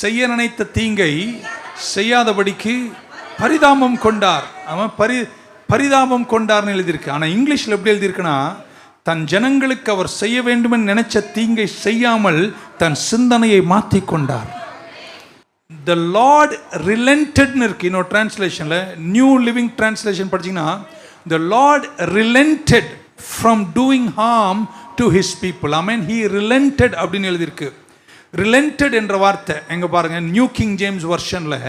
செய்ய நினைத்த தீங்கை செய்யாதபடிக்கு பரிதாபம் கொண்டார். அவன் பரி பரிதாபம் கொண்டார்னு எழுதியிருக்கு. ஆனால் இங்கிலீஷில் எப்படி எழுதியிருக்குன்னா தன் ஜனங்களுக்கு அவர் செய்ய வேண்டுமென்னு நினைச்ச தீங்கை செய்யாமல் தன் சிந்தனையை மாற்றி கொண்டார். த லார்ட் ரிலென்டட்னு இருக்கு. இன்னொரு டிரான்ஸ்லேஷனில் நியூ லிவிங் டிரான்ஸ்லேஷன் படிச்சீங்கன்னா the Lord relented from doing harm to his people I mean he relented அப்படின்னு எழுதியிருக்கு. ரிலென்டட் என்ற வார்த்தை. எங்கே பாருங்க நியூ கிங் ஜேம்ஸ் வெர்ஷனில்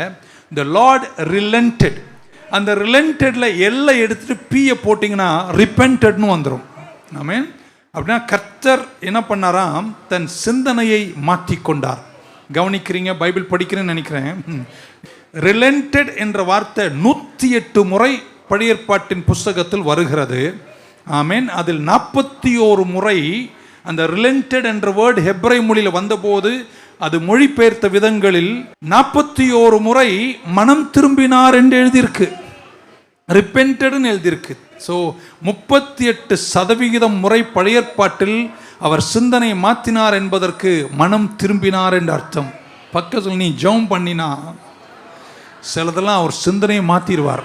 த லார்ட் ரிலென்டட் அந்த ரிலென்டடில் எல்லை எடுத்துட்டு பீயை போட்டிங்கன்னா ரிப்பென்டட்னு வந்துடும் ஆமீன் அப்படின்னா கர்த்தர் என்ன பண்ணாராம் தன் சிந்தனையை மாற்றிக்கொண்டார். கவனிக்கிறீங்க பைபிள் படிக்கிறேன்னு நினைக்கிறேன். ரிலென்டட் என்ற வார்த்தை நூற்றி எட்டு முறை பழையற்பாட்டின் புஸ்தகத்தில் வருகிறது. ஆமீன் அதில் நாற்பத்தி ஓரு முறை அந்த ரிலென்டட் என்ற வேர்டு ஹெப்ரை மொழியில் வந்தபோது அது மொழிபெயர்த்த விதங்களில் நாற்பத்தி ஓரு முறை மனம் திரும்பினார் என்று எழுதியிருக்கு. ரிப்பென்டட்னு எழுதியிருக்கு. ஸோ முப்பத்தி எட்டு சதவிகிதம் முறை பழையற்பாட்டில் அவர் சிந்தனை மாற்றினார் என்பதற்கு மனம் திரும்பினார் என்று அர்த்தம். பக்கத்தில் நீ ஜெபம் பண்ணினா சிலதெல்லாம் அவர் சிந்தனையை மாற்றிடுவார்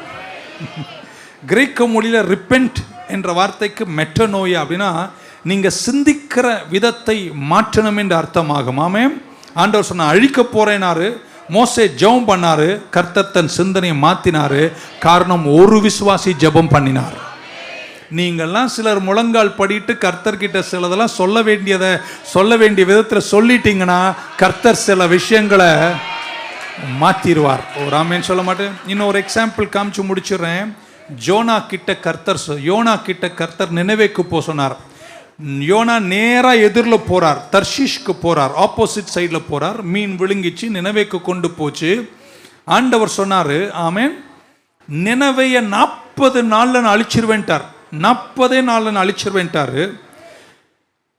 கிரேக்க மொழியில் ரிப்பென்ட் என்ற வார்த்தைக்கு மெட்டனோயா அப்படின்னா நீங்கள் சிந்திக்கிற விதத்தை மாற்றணும் என்று அர்த்தமாகும். ஆமே ஆண்டவர் சொன்ன அழிக்க போறேனாரு மோசே ஜெபம் பண்ணாரு கர்த்தர் தன் சிந்தனையை மாத்தினாரு காரணம் ஒரு விசுவாசி ஜெபம் பண்ணினார். நீங்கள்லாம் சிலர் முழங்கால் படிட்டு கர்த்தர்கிட்ட சிலதெல்லாம் சொல்ல வேண்டியதை சொல்ல வேண்டிய விதத்தில் சொல்லிட்டீங்கன்னா கர்த்தர் சில விஷயங்களை மாற்றிடுவார் ஒரு ஆமேன்னு சொல்ல மாட்டேன். இன்னும் ஒரு எக்ஸாம்பிள் காமிச்சு முடிச்சிடுறேன். ஜோனா கிட்ட கர்த்தர் சொ- யோனா கிட்ட கர்த்தர் நினைவேக்கு போ சொன்னார். யோனா நேராக எதிரில் போகிறார் தர்ஷிஷ்க்கு போகிறார் ஆப்போசிட் சைடில் போகிறார் மீன் விழுங்கிச்சு நினைவேக்கு கொண்டு போச்சு. ஆண்டவர் சொன்னார் ஆமென். நினைவையை நாற்பது நாளில் நான் அழிச்சிருவேன்ட்டார். நாற்பதே நாளில் நான் அழிச்சிருவேன்ட்டார்.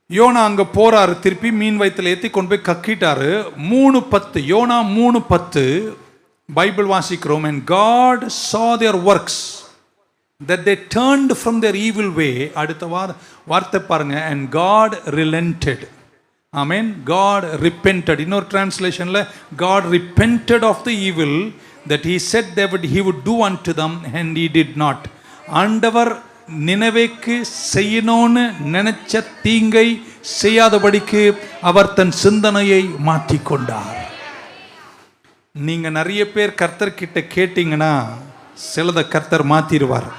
யோனா அங்கே போகிறாரு திருப்பி மீன் வயித்துல ஏற்றி கொண்டு போய் கக்கிட்டாரு. மூணு பத்து யோனா மூணு பத்து. பைபிள் வாசிக்கிறோம் and God saw their works that they turned from their evil way அடுத்த வார வார்த்தை பாருங்க and God relented I mean God repented இன்னொரு டிரான்ஸ்லேஷனில் God repented of the evil that he said that he would do unto them and he did not ஆண்டவர் நினைவேக்கு செய்யணும்னு நினைச்ச தீங்கை செய்யாதபடிக்கு அவர் தன் சிந்தனையை மாற்றி கொண்டார் நீங்கள் நிறைய பேர் கர்த்தர்கிட்ட கேட்டிங்கன்னா சிலதை கர்த்தர் மாற்றிடுவார்